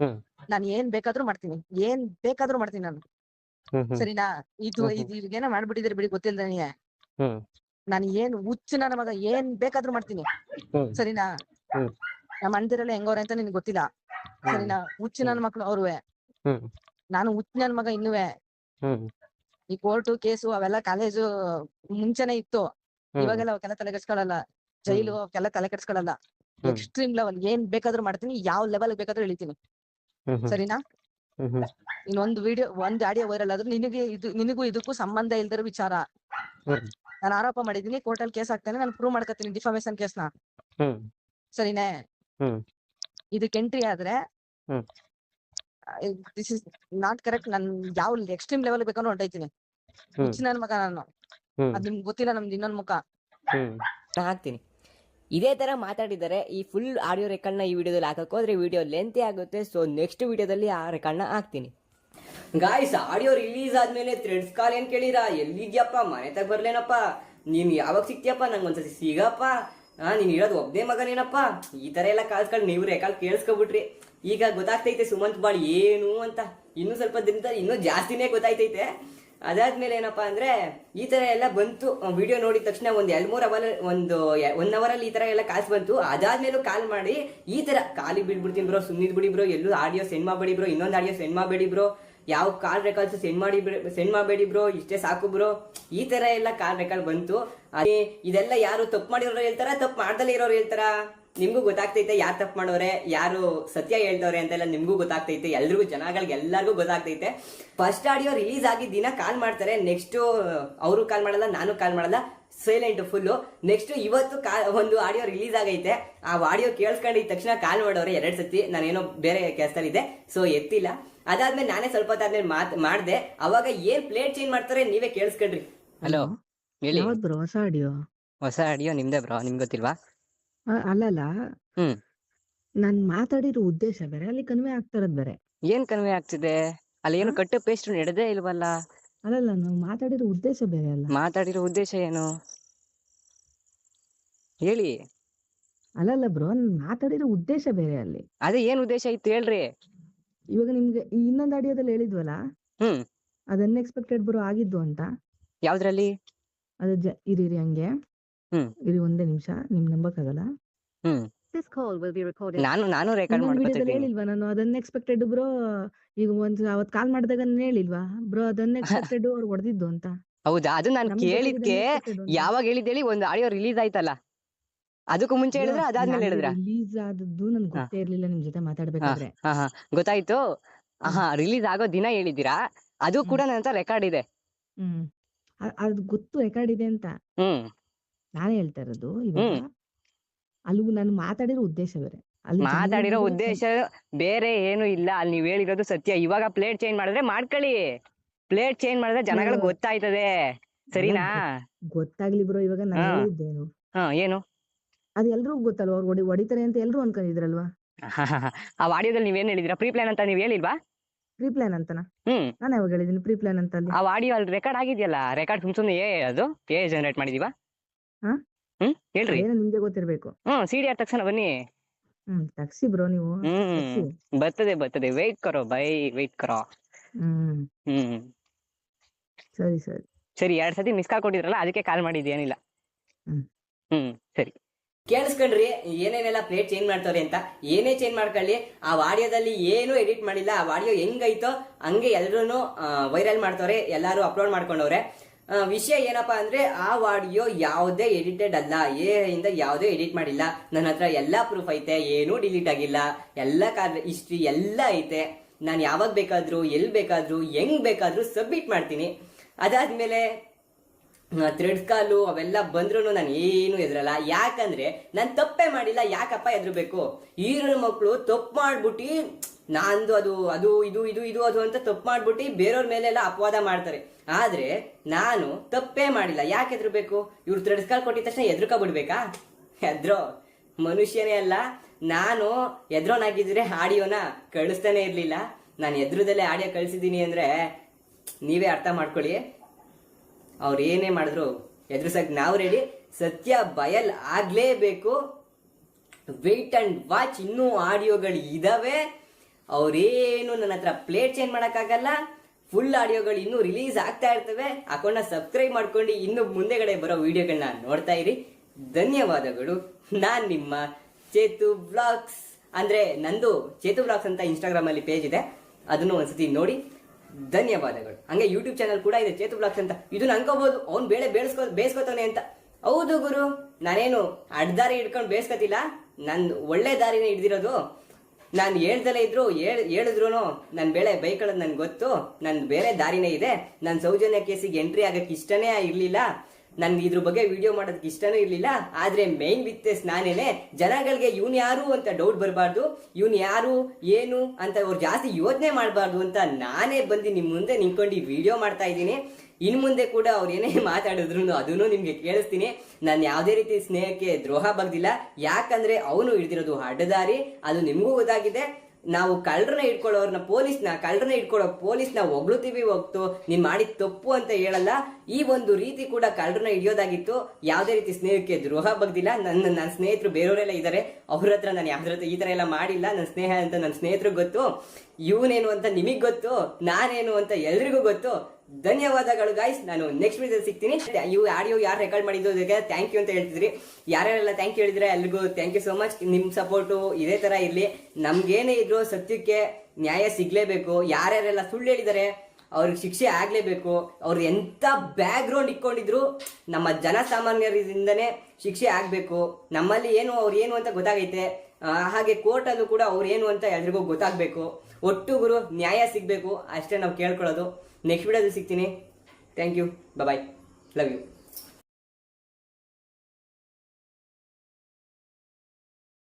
ಹ್ಮ್. ನಾನು ಏನ್ ಬೇಕಾದ್ರೂ ಮಾಡ್ತೀನಿ ಏನ್ ಬೇಕಾದ್ರೂ ಮಾಡ್ತೀನಿ ನಾನು. ಹ್ಮ್ ಹ್ಮ್. ಸರಿನಾ? ಇದು ಹ್ಮ್ ಹ್ಮ್. ಇದು ಇವ್ರಿಗೇನೋ ಮಾಡ್ಬಿಟ್ಟಿದ್ರೆ ಬಿಡಿ ಗೊತ್ತಿಲ್ಲ ನನಗೆ ಹ್ಮ್. ನಾನು ಏನ್ ಹುಚ್ಚು ನನ್ನ ಮಗ ಏನ್ ಬೇಕಾದ್ರೂ ಮಾಡ್ತೀನಿ. ಸರಿನಾ. ನಮ್ಮ ಅಂದಿರಲ್ಲ ಹೆಂಗವ್ರೆ ಅಂತ ನಿನ್ಗೆ ಗೊತ್ತಿಲ್ಲ. ಸರಿನಾ? ಹುಚ್ಚು ನನ್ನ ಮಕ್ಳು ಅವ್ರುವೆ. ನಾನು ಹುಚ್ಚು ನನ್ನ ಮಗ ಇನ್ನುವೆ. ಈ ಕೋರ್ಟು ಕೇಸು ಅವೆಲ್ಲ ಕಾಲೇಜು ಮುಂಚೆನೆ ಇತ್ತು. ಇವಾಗೆಲ್ಲ ಅವಕ್ಕೆಲ್ಲ ತಲೆ ಕೆಡ್ಸ್ಕೊಳಲ್ಲ. ಜೈಲು ಅವಕ್ಕೆಲ್ಲ ತಲೆ ಕೆಡ್ಸ್ಕೊಳಲ್ಲ. ಎಕ್ಸ್ಟ್ರೀಮ್ ಲೆವೆಲ್ ಏನ್ ಬೇಕಾದ್ರೂ ಮಾಡ್ತೀನಿ ಯಾವ ಲೆವೆಲ್ ಬೇಕಾದ್ರೂ ಇಳಿತೀನಿ ಸರಿನಾ? ಇನ್ನೊಂದು ವಿಡಿಯೋ ಒಂದ್ ಆಡಿಯೋ ವೈರಲ್ ಆದ್ರೂ ನಿನಗೆ ಇದು ನಿನಗೂ ಇದಕ್ಕೂ ಸಂಬಂಧ ಇಲ್ದಿರೋ ವಿಚಾರ. ನಾನು ಆರೋಪ ಮಾಡಿದೀನಿ ಕೋರ್ಟಲ್ಲಿ ಕೇಸ್ ಹಾಕ್ತೇನೆ ನಾನು ಪ್ರೂವ್ ಮಾಡ್ಕೊತೀನಿ ಡಿಫಾಮೇಶನ್ ಕೇಸ್ನ ಹ್ಮ್. ಸರಿನೇ? ಹ್ಮ್. ಇದಕ್ಕೆ ಎಂಟ್ರಿ ಆದ್ರೆ ಹ್ಮ್. ದಿಸ್ ಇಸ್ ನಾಟ್ ಕರೆಕ್ಟ್ ನಾನು ಯಾವ ಎಕ್ಸ್ಟ್ರೀಮ್ ಲೆವೆಲ್ ಬೇಕಂದ್ರೆ ಹೊಂಟೈತೀನಿ ಹ್ಮ್. ಹುಚ್ಚು ನನ್ ಮಗ ನಾನು. ಹ್ಮ್. ಅದ್ ನಿಮ್ಗೆ ಗೊತ್ತಿಲ್ಲ ನಮ್ದು ಇನ್ನೊಂದ್ ಮುಖ. ಹ್ಮ್. ಹಾಕ್ತೀನಿ. ಇದೇ ತರ ಮಾತಾಡಿದರೆ ಈ ಫುಲ್ ಆಡಿಯೋ ರೆಕಾರ್ಡ್ನ ಈ ವಿಡಿಯೋದಲ್ಲಿ ಹಾಕಕ್ಕೆ ಹೋದ್ರೆ ವಿಡಿಯೋ ಲೆಂತಿ ಆಗುತ್ತೆ. ಸೊ ನೆಕ್ಸ್ಟ್ ವಿಡಿಯೋದಲ್ಲಿ ಆ ರೆಕಾರ್ಡ್ನ ಹಾಕ್ತೀನಿ. ಗಾಯ್ಸ್ ಆಡಿಯೋ ರಿಲೀಸ್ ಆದ್ಮೇಲೆ ಥ್ರೆಡ್ಸ್ ಕಾಲ್ ಏನ್ ಕೇಳಿರ? ಎಲ್ಲಿದ್ಯಪ್ಪ? ಮನೆ ತಗ ಬರ್ಲೇನಪ್ಪ? ನೀನ್ ಯಾವಾಗ ಸಿಗ್ತೀಯಪ್ಪ ನಂಗೆ ಒಂದ್ಸತಿ ಸಿಗಪ್ಪ? ಹಾ ನೀನ್ ಇರೋದು ಒಬ್ಬನೇ ಮಗನೇನಪ್ಪ? ಈ ತರ ಎಲ್ಲ ಕಾಲ್ಸ್ಕೊಂಡು ನೀವು ರೆಕಾಲ್ ಕೇಳಿಸ್ಕೊಬಿಟ್ರಿ. ಈಗ ಗೊತ್ತಾಗ್ತೈತೆ ಸುಮಂತ್ ಬಾಳ್ ಏನು ಅಂತ. ಇನ್ನೂ ಸ್ವಲ್ಪ ದಿನದ ಇನ್ನೂ ಜಾಸ್ತಿನೇ ಗೊತ್ತಾಯ್ತೈತೆ. ಅದಾದ್ಮೇಲೆ ಏನಪ್ಪಾ ಅಂದ್ರೆ, ಈ ತರ ಎಲ್ಲ ಬಂತು. ವಿಡಿಯೋ ನೋಡಿದ ತಕ್ಷಣ ಒಂದ್ ಎರಡ್ ಮೂರ್ ಅವರ್ ಒಂದು ಒನ್ ಅವರ್ ಅಲ್ಲಿ ಈ ತರ ಎಲ್ಲ ಕಾಲ್ಸ್ ಬಂತು. ಅದಾದ್ಮೇಲೂ ಕಾಲ್ ಮಾಡಿ, ಈ ತರ ಕಾಲಿಗೆ ಬಿಡ್ಬಿಡ್ತೀನಿ ಬ್ರೋ ಸುಮ್ಮಿದ್ ಬಿಡಿ ಬ್ರೋ, ಎಲ್ಲೂ ಆಡಿಯೋ ಸೆಂಡ್ ಮಾಡಬೇಡಿ ಬ್ರೋ, ಇನ್ನೊಂದು ಆಡಿಯೋ ಸೆಂಡ್ ಮಾಡಬೇಡಿ ಬ್ರೋ. ಯಾವ ಕಾಲ್ ರೆಕಾರ್ಡ್ಸ್ ಸೆಂಡ್ ಮಾಡಿ ಸೆಂಡ್ ಮಾಡಬೇಡಿ ಬ್ರೋ, ಇಷ್ಟೇ ಸಾಕು ಬ್ರೋ. ಈ ತರ ಎಲ್ಲ ಕಾಲ್ ರೆಕಾರ್ಡ್ ಬಂತು. ಅದೇ, ಇದೆಲ್ಲ ಯಾರು ತಪ್ಪು ಮಾಡಿರೋರು ಹೇಳ್ತಾರ, ತಪ್ಪು ಮಾಡ್ದಲೇ ಇರೋರು ಹೇಳ್ತಾರ? ನಿಮ್ಗೂ ಗೊತ್ತಾಗ್ತೈತೆ ಯಾರು ತಪ್ಪು ಮಾಡೋರೆ, ಯಾರು ಸತ್ಯ ಹೇಳ್ತವ್ರೆ ಅಂತೆಲ್ಲ ನಿಮಗೂ ಗೊತ್ತಾಗ್ತೈತೆ. ಎಲ್ರಿಗೂ ಜನಗಳಿಗೆ ಎಲ್ಲರಿಗೂ ಗೊತ್ತಾಗ್ತೈತೆ. ಫಸ್ಟ್ ಆಡಿಯೋ ರಿಲೀಸ್ ಆಗಿ ದಿನ ಕಾಲ್ ಮಾಡ್ತಾರೆ. ನೆಕ್ಸ್ಟ್ ಅವರು ಕಾಲ್ ಮಾಡಲ್ಲ, ನಾನು ಕಾಲ್ ಮಾಡಲ್ಲ. ಸೈಲೆಂಟ್ ಫುಲ್ಲು ನೆಕ್ಸ್ಟ್ ಇವತ್ತು ಕಾ, ಒಂದು ಆಡಿಯೋ ರಿಲೀಸ್ ಆಗೈತೆ. ಆ ಆಡಿಯೋ ಕೇಳಿಸ್ಕೊಂಡಿದ ತಕ್ಷಣ ಕಾಲ್ ಮಾಡೋರೆ ಎರಡು ಸತಿ ನಾನೇನೋ ಬೇರೆ ಕೆಲಸದಲ್ಲಿದ್ದೆ ಸೊ ಎತ್ತಿಲ್ಲ. ಅದಾದ್ಮೇಲೆ ನಾನೇ ಸ್ವಲ್ಪ ಹೊತ್ತಾದ್ಮೇಲೆ ಮಾತ್ ಮಾಡ್ದೆ. ಅವಾಗ ಏನ್ ಪ್ಲೇಟ್ ಚೇಂಜ್ ಮಾಡ್ತಾರೆ ನೀವೇ ಕೇಳಿಸ್ಕೊಂಡ್ರಿ. ಹಲೋ ಹೇಳಿ. ಯಾವ್ದು ಬ್ರೋ ಹೊಸ ಆಡಿಯೋ ಹೊಸ ಆಡಿಯೋ ನಿಮ್ದೇ ಬ್ರೋ ನಿಮ್ಗೆ ಗೊತ್ತಿಲ್ವಾ? ಅಲ್ಲಲ್ಲ ಹ್ಮ್. ನಾನ್ ಮಾತಾಡಿರೋ ಉದ್ದೇಶ ಬೇರೆ. ಅಲ್ಲಿ ಕನ್ವೆ ಆಗ್ತಾ ಇರೋದ್ ಬೇರೆ. ಏನ್ ಕನ್ವೆ ಆಗ್ತಿದೆ? ಅಲ್ಲಿ ಏನು? ಕಟ್ಟು ಪೇಸ್ಟ್ ನಡೆದೇ ಇಲ್ವಲ್ಲ? ಅಲ್ಲಲ್ಲ ನಾವು ಮಾತಾಡಿರೋ ಉದ್ದೇಶ ಬೇರೆ ಅಲ್ಲ. ಮಾತಾಡಿರೋ ಉದ್ದೇಶ ಏನು? ಹೇಳಿ. ಅಲ್ಲಲ್ಲ ಬ್ರೋ ಮಾತಾಡಿರೋ ಉದ್ದೇಶ ಬೇರೆ ಅಲ್ಲಿ. ಅದೇ ಏನ್ ಉದ್ದೇಶ ಇತ್ತು ಹೇಳ್ರಿ. ಇವಾಗ ನಿಮ್ಗೆ ಇನ್ನೊಂದು ಆಡಿಯೋದಲ್ಲಿ ಹೇಳಿದ್ವಲ್ಲ? ಹ್ಮ್. ಅದು ಅನ್ಎಕ್ಸ್ಪೆಕ್ಟೆಡ್ ಬ್ರೋ ಆಗಿದ್ದು ಅಂತ. ಯಾವ್ದ್ರಲ್ಲಿ? ಅದು ಜ ಇರಿ ಇರಿ ಹಂಗೆ. ಹ್ಮ್. ಇರಿ ಒಂದೇ ನಿಮಿಷ ನಿಮ್ ನಂಬಕ್ಕಾಗಲ್ಲ? ಹ್ಮ್. ನಾನು ನಾನು ರೆಕಾರ್ಡ್ ಇನ್ನೊಂದ್ ವಿಡಿಯೋದಲ್ಲಿ ಮಾಡ್ಕೊತಿದ್ದೀನಿ ಹೇಳಿಲ್ವಾ ನಾನು? ಅದು ಅನ್ಎಕ್ಸ್ಪೆಕ್ಟೆಡ್ ಬ್ರೋ ಈಗ ಒಂದ್ ಅವತ್ ಕಾಲ್ ಮಾಡಿದಾಗ ನಾನು ಹೇಳಿಲ್ವಾ? ಬ್ರೋ ಅದು ಅನ್ಎಕ್ಸ್ಪೆಕ್ಟೆಡ್ ಅವ್ರು ಹೊಡೆದಿದ್ದು ಅಂತ. ಹೌದಾ? ಅದು ನಾನು ಕೇಳಿದ್ಕೆ ಯಾವಾಗ ಹೇಳಿದ್ದೇಳಿ ಒಂದು ಆಡಿಯೋ ರಿಲೀಸ್ ಆಯ್ತಲ್ಲ. ಅದಕ್ಕೂ ಮುಂಚೆ ಹೇಳಿದ್ರ ಅದಾದ್ಮೇಲೆ ಹೇಳಿದ್ರ? ರಿಲೀಸ್ ಆದದ್ದು ನನ್ಗೆ ಗೊತ್ತೇ ಇರ್ಲಿಲ್ಲ ನಿಮ್ ಜೊತೆ ಮಾತಾಡ್ಬೇಕಾದ್ರೆ. ಹಾ ಹಾ. ಗೊತ್ತಾಯ್ತು? ಹಾ. ರಿಲೀಸ್ ಆಗೋ ದಿನ ಹೇಳಿದ್ದೀರಾ? ಅದು ಕೂಡ ನನ್ನ ಹತ್ರ ರೆಕಾರ್ಡ್ ಇದೆ. ಹ್ಮ್. ಅ- ಅದು ಗೊತ್ತು ರೆಕಾರ್ಡ್ ಇದೆ ಅಂತ. ಹ್ಮ್. ನಾನೇ ಹೇಳ್ತಾ ಇರೋದು ಇವಾಗ ಹ್ಮ್. ನಾನು ಮಾತಾಡಿರೋ ಉದ್ದೇಶ ಬೇರೆ. ಅಲ್ಲಿ ಮಾತಾಡಿರೋ ಉದ್ದೇಶ ಬೇರೆ ಏನು ಇಲ್ಲ. ಅಲ್ಲಿ ನೀವ್ ಹೇಳಿರೋದು ಸತ್ಯ. ಇವಾಗ ಪ್ಲೇಟ್ ಚೇಂಜ್ ಮಾಡಿದ್ರೆ ಮಾಡ್ಕೊಳ್ಳಿ. ಪ್ಲೇಟ್ ಚೇಂಜ್ ಮಾಡಿದ್ರೆ ಜನಗಳಿಗೆ. ಗೊತ್ತಾಯ್ತದೆ. ಸರಿನಾ? ಗೊತ್ತಾಗ್ಲಿ ಬ್ರೋ ಇವಾಗ ನಾನು ಹಾ. ಹೇಳಿದ್ದೇನು. ಹ ಏನು? ಅದು ಎಲ್ರಿಗೂ ಗೊತ್ತಲ್ವಾ ಅವ್ರು ಹೊಡಿ ಹೊಡಿತಾರೆ ಅಂತ ಎಲ್ರು ಅನ್ಕೊಂಡಿದ್ರಲ್ವಾ? <laughs> ಆ ಆಡಿಯೋದಲ್ಲಿ ನೀವೇನ್ ಹೇಳಿದಿರಾ ಪ್ರೀ ಪ್ಲಾನ್ ಅಂತ ನೀವ್ ಹೇಳಿಲ್ವಾ? ಪ್ರೀ ಪ್ಲಾನ್ ಅಂತನಾ? ಹ್ಮ್. ನಾನು ಯಾವಾಗ ಹೇಳಿದೀನಿ ಪ್ರೀ ಪ್ಲಾನ್ ಅಂತ ಅಲ್ಲಿ ಆ ಆಡಿಯೋ ಅಲ್ಲಿ ರೆಕಾರ್ಡ್ ಆಗಿದೆಯಲ್ಲ ರೆಕಾರ್ಡ್ ಸುಮ್ ಸುಮ್ನೆ ಏ ಅದು? ಏ ಜನರೇಟ್ ಮಾಡಿದೀವಾ? ಹಾ? ಹ್ಮ್ ಹೇಳ್ರಿ. ಏನು ನಿಮ್ಗೆ ಗೊತ್ತಿರ್ಬೇಕು. ಹ್ಮ್ ಸಿಡಿ ಆದ ತಕ್ಷಣ ಬನ್ನಿ. ಹ್ಮ್ ಟ್ಯಾಕ್ಸಿ ಬ್ರೋ ನೀವು. ಹ್ಮ್ ತಗ್ಸಿ. ಬರ್ತದೆ ಬರ್ತದೆ. ವೇಟ್ ಕರೋ ಬೈ ವೇಟ್ ಕರೋ. ಹ್ಮ್. ಹ್ಮ್. ಸರಿ ಸರಿ. ಸರಿ ಎರಡ್ ಸತಿ ಮಿಸ್ ಕಾಲ್ ಕೊಟ್ಟಿದ್ರಲ್ಲ ಅದಕ್ಕೆ ಕಾಲ್ ಮಾಡಿದ್ದು ಏನಿಲ್ಲ. ಹ್ಮ್. ಹ್ಮ್ ಸರಿ. ಕೇಳಿಸ್ಕೊಂಡ್ರಿ, ಏನೇನೆಲ್ಲ ಪ್ಲೇಟ್ ಚೇಂಜ್ ಮಾಡ್ತಾರೆ ಅಂತ. ಏನೇ ಚೇಂಜ್ ಮಾಡ್ಕೊಳ್ಳಿ, ಆ ಆಡಿಯೋದಲ್ಲಿ ಏನು ಎಡಿಟ್ ಮಾಡಿಲ್ಲ, ಆ ಆಡಿಯೋ ಹೆಂಗೈತೋ ಹಂಗೆ ಎಲ್ಲರೂ ವೈರಲ್ ಮಾಡ್ತವ್ರೆ, ಎಲ್ಲರೂ ಅಪ್ಲೋಡ್ ಮಾಡ್ಕೊಂಡವ್ರೆ. ವಿಷಯ ಏನಪ್ಪಾ ಅಂದ್ರೆ, ಆ ಆಡಿಯೋ ಯಾವುದೇ ಎಡಿಟೆಡ್ ಅಲ್ಲ ಏ ಇಂದ ಯಾವುದೇ ಎಡಿಟ್ ಮಾಡಿಲ್ಲ. ನನ್ನ ಹತ್ರ ಎಲ್ಲಾ ಪ್ರೂಫ್ ಐತೆ, ಏನೂ ಡಿಲೀಟ್ ಆಗಿಲ್ಲ. ಎಲ್ಲ ಕಾರ್ ಹಿಸ್ಟ್ರಿ ಎಲ್ಲ ಐತೆ. ನಾನು ಯಾವಾಗ ಬೇಕಾದ್ರೂ, ಎಲ್ಲಿ ಬೇಕಾದ್ರೂ, ಹೆಂಗ್ ಬೇಕಾದ್ರೂ ಸಬ್ಮಿಟ್ ಮಾಡ್ತೀನಿ. ಅದಾದ್ಮೇಲೆ ಥ್ರೆಡ್ ಕಾಲು ಅವೆಲ್ಲ ಬಂದ್ರೂ ನಾನು ಏನು ಎದ್ರಲ್ಲ. ಯಾಕಂದ್ರೆ ನಾನು ತಪ್ಪೇ ಮಾಡಿಲ್ಲ, ಯಾಕಪ್ಪ ಎದ್ರಬೇಕು? ಈರನ ಮಕ್ಕಳು ತಪ್ಪು ಮಾಡ್ಬಿಟ್ಟು, ನಾಂದು ಅದು ಅದು, ಇದು ಇದು ಇದು, ಅದು ಅಂತ ತಪ್ಪು ಮಾಡ್ಬಿಟ್ಟು ಬೇರೆಯವ್ರ ಮೇಲೆಲ್ಲ ಅಪವಾದ ಮಾಡ್ತಾರೆ. ಆದ್ರೆ ನಾನು ತಪ್ಪೇ ಮಾಡಿಲ್ಲ. ಯಾಕೆ ಎದ್ರಬೇಕು? ಇವ್ರು ಥ್ರೆಡ್ಸ್ ಕಾಲ್ ಕೊಟ್ಟಿದ ತಕ್ಷಣ ಎದ್ರಕ ಬಿಡ್ಬೇಕಾ? ಎದ್ರೋ. ಮನುಷ್ಯನೇ ಅಲ್ಲ. ನಾನು ಎದ್ರೋನಾಗಿದ್ರೆ ಆಡಿಯೋನ ಕಳಿಸ್ತಾನೆ ಇರ್ಲಿಲ್ಲ. ನಾನು ಎದ್ರದಲ್ಲೇ ಆಡಿಯೋ ಕಳಿಸಿದ್ದೀನಿ ಅಂದ್ರೆ ನೀವೇ ಅರ್ಥ ಮಾಡ್ಕೊಳ್ಳಿ. ಅವ್ರು ಏನೇ ಮಾಡಿದ್ರು ಎದುರಿಸಕ್ ನಾವು ರೆಡಿ ಸತ್ಯ ಬಯಲ್ ಆಗ್ಲೇಬೇಕು. ವೆಯ್ಟ್ ಅಂಡ್ ವಾಚ್ ಇನ್ನೂ ಆಡಿಯೋಗಳು ಇದಾವೆ. ಅವರೇನು ನನ್ನ ಹತ್ರ ಪ್ಲೇಟ್ ಚೇಂಜ್ ಮಾಡೋಕ್ಕಾಗಲ್ಲ. ಫುಲ್ ಆಡಿಯೋಗಳು ಇನ್ನೂ ರಿಲೀಸ್ ಆಗ್ತಾ ಇರ್ತವೆ. ಅಕೌಂಟ್ನ ಸಬ್ಸ್ಕ್ರೈಬ್ ಮಾಡ್ಕೊಂಡು ಇನ್ನು ಮುಂದೆಗಡೆ ಬರೋ ವಿಡಿಯೋಗಳನ್ನ ನೋಡ್ತಾ ಇರಿ. ಧನ್ಯವಾದಗಳು. ನಾನ್ ನಿಮ್ಮ ಚೇತು ಬ್ಲಾಗ್ಸ್. ಅಂದ್ರೆ ನಂದು ಚೇತು ಬ್ಲಾಗ್ಸ್ ಅಂತ ಇನ್ಸ್ಟಾಗ್ರಾಮ್ ಅಲ್ಲಿ ಪೇಜ್ ಇದೆ. ಅದನ್ನು ಒಂದ್ಸತಿ ನೋಡಿ. ಧನ್ಯವಾದಗಳು. ಹಂಗೆ ಯೂಟ್ಯೂಬ್ ಚಾನಲ್ ಕೂಡ ಇದೆ, ಚೇತು ಬ್ಲಾಗ್ಸ್ ಅಂತ. ಇದನ್ನ ಅನ್ಕೋಬಹುದು ಅವ್ನ್ ಬೇಳೆ ಬೇಳಸ್ಕೋ ಬೇಯಿಸ್ಕೋತಾನೆ ಅಂತ. ಹೌದು ಗುರು, ನಾನೇನು ಅಡ್ದಾರಿ ಹಿಡ್ಕೊಂಡು ಬೇಯಿಸ್ಕೋತಿಲ್ಲ ನನ್ ಒಳ್ಳೆ ದಾರಿನೇ ಹಿಡ್ದಿರೋದು. ನಾನು ಹೇಳ್ದಲೇ ಇದ್ರು, ಹೇಳ್ ಹೇಳಿದ್ರು ನನ್ನ ಬೇಳೆ ಬೈಕೊಳ್ಳೋದು ನನ್ಗೆ ಗೊತ್ತು. ನನ್ ಬೇರೆ ದಾರಿನೇ ಇದೆ. ನನ್ನ ಸೌಜನ್ಯ ಕೇಸಿಗೆ ಎಂಟ್ರಿ ಆಗಕ್ಕೆ ಇಷ್ಟನೇ ಇರ್ಲಿಲ್ಲ. ನನ್ಗೆ ಇದ್ರ ಬಗ್ಗೆ ವಿಡಿಯೋ ಮಾಡೋದಕ್ಕೆ ಇಷ್ಟನೂ ಇರಲಿಲ್ಲ, ಆದರೆ ಮೈನ್ ವಿತ್ನೆಸ್ ನಾನೇನೆ. ಜನಗಳಿಗೆ ಇವನ್ ಯಾರು ಅಂತ ಡೌಟ್ ಬರಬಾರ್ದು, ಇವನ್ ಯಾರು, ಏನು ಅಂತ ಅವ್ರು ಜಾಸ್ತಿ ಯೋಚನೆ ಮಾಡಬಾರ್ದು ಅಂತ ನಾನೇ ಬಂದು ನಿಮ್ಮ ಮುಂದೆ ನಿಂತ್ಕೊಂಡು ವಿಡಿಯೋ ಮಾಡ್ತಾ ಇದ್ದೀನಿ. ಇನ್ನು ಮುಂದೆ ಕೂಡ ಅವ್ರು ಏನೇ <laughs> ಮಾತಾಡಿದ್ರು ಅದನ್ನು ನಿಮಗೆ ಕೇಳಿಸ್ತೀನಿ. ನಾನು ಯಾವುದೇ ರೀತಿ ಸ್ನೇಹಕ್ಕೆ ದ್ರೋಹ ಬಗ್ದಿಲ್ಲ. ಯಾಕಂದ್ರೆ ಅವನು ಹಿಡಿದಿರೋದು ಅಡ್ಡದಾರಿ ಅದು ನಿಮಗೂ ಗೊತ್ತಾಗಿದೆ. ನಾವು ಕಳ್ಳರನ್ನ ಇಟ್ಕೊಳ್ಳೋರ್ನ ಪೊಲೀಸ್ನ, ಕಳ್ಳರನ್ನ ಇಟ್ಕೊಳ್ಳೋ ಪೊಲೀಸ್ನ ಹೊಗಳುತ್ತೀವಿ ಹೋಗ್ತು, ನೀನ್ ಮಾಡಿದ ತಪ್ಪು ಅಂತ ಹೇಳಲ್ಲ. ಈ ಒಂದು ರೀತಿ ಕೂಡ ಕಳ್ಳರನ್ನ ಹಿಡಿಯೋದಾಗಿತ್ತು. ಯಾವುದೇ ರೀತಿ ಸ್ನೇಹಕ್ಕೆ ದ್ರೋಹ ಬಗ್ದಿಲ್ಲ. ನನ್ನ ನನ್ನ ಸ್ನೇಹಿತರು ಬೇರೆಯವರೆಲ್ಲ ಇದ್ದಾರೆ ಅವ್ರ ಹತ್ರ ನಾನು ಯಾವ್ದ್ರ ಹತ್ರ ಈ ತರ ಎಲ್ಲ ಮಾಡಿಲ್ಲ. ನನ್ನ ಸ್ನೇಹ ಅಂತ ನನ್ನ ಸ್ನೇಹಿತರಿಗೆ ಗೊತ್ತು. ಇವನೇನು ಅಂತ ನಿಮಗ್ ಗೊತ್ತು. ನಾನೇನು ಅಂತ ಎಲ್ರಿಗೂ ಗೊತ್ತು. ಧನ್ಯವಾದಗಳು ಗಾಯ್ಸ್ ನಾನು ನೆಕ್ಸ್ಟ್ ವಿಡಿಯೋ ಸಿಗ್ತೀನಿ. ಇವು ಆಡಿಯೋ ಯಾರು ರೆಕಾರ್ಡ್ ಮಾಡಿದ್ದು ಅದಕ್ಕೆ ಥ್ಯಾಂಕ್ ಯು ಅಂತ ಹೇಳ್ತಿದ್ರಿ. ಯಾರ್ಯಾರೆಲ್ಲ ಥ್ಯಾಂಕ್ ಯು ಹೇಳಿದ್ರೆ ಎಲ್ರಿಗೂ ಥ್ಯಾಂಕ್ ಯು ಸೋ ಮಚ್ ನಿಮ್ಮ ಸಪೋರ್ಟು ಇದೇ ಥರ ಇರಲಿ. ನಮ್ಗೇನೇ ಇದ್ರು ಸತ್ಯಕ್ಕೆ ನ್ಯಾಯ ಸಿಗಲೇಬೇಕು. ಯಾರ್ಯಾರೆಲ್ಲ ಸುಳ್ಳು ಹೇಳಿದ್ದಾರೆ ಅವ್ರಿಗೆ ಶಿಕ್ಷೆ ಆಗಲೇಬೇಕು. ಅವ್ರು ಎಂಥ ಬ್ಯಾಕ್ ಗ್ರೌಂಡ್ ಇಟ್ಕೊಂಡಿದ್ರು, ನಮ್ಮ ಜನಸಾಮಾನ್ಯರಿಂದನೇ ಶಿಕ್ಷೆ ಆಗಬೇಕು. ನಮ್ಮಲ್ಲಿ ಏನು, ಅವ್ರು ಏನು ಅಂತ ಗೊತ್ತಾಗೈತೆ. ಹಾಗೆ ಕೋರ್ಟಲ್ಲೂ ಕೂಡ ಅವ್ರು ಏನು ಅಂತ ಎಲ್ರಿಗೂ ಗೊತ್ತಾಗಬೇಕು. ಒಟ್ಟು ಗುರು, ನ್ಯಾಯ ಸಿಗಬೇಕು. ಅಷ್ಟೇ ನಾವು ಕೇಳ್ಕೊಳ್ಳೋದು. ನೆಕ್ಸ್ಟ್ ವಿಡಿಯೋದಲ್ಲಿ ಸಿಗ್ತೀನಿ. Thank you bye love you